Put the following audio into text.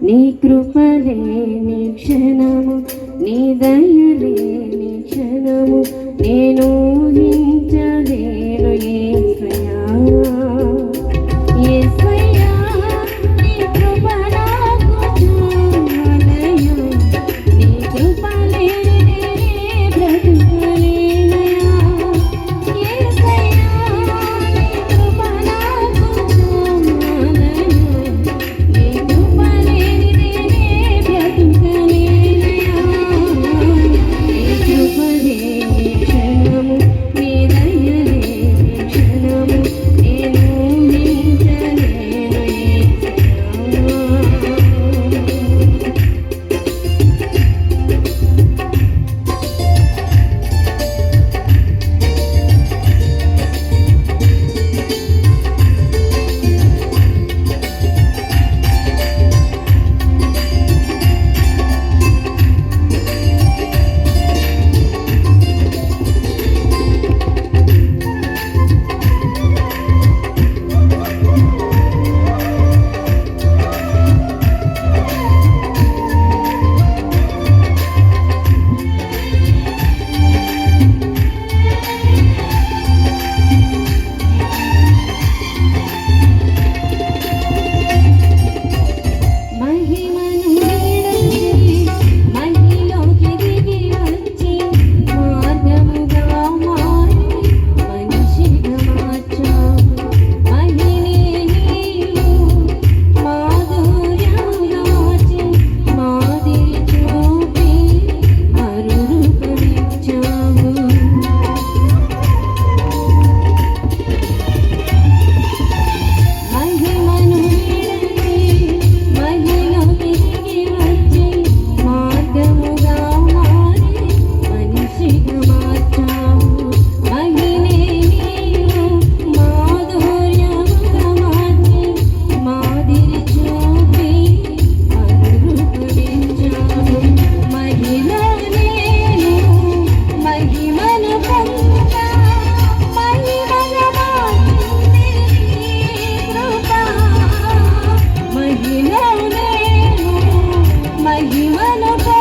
నీ కృపలేని క్షణము నీ దయలేని క్షణము నేను ఊహించలేను యేసయ్యా ছোট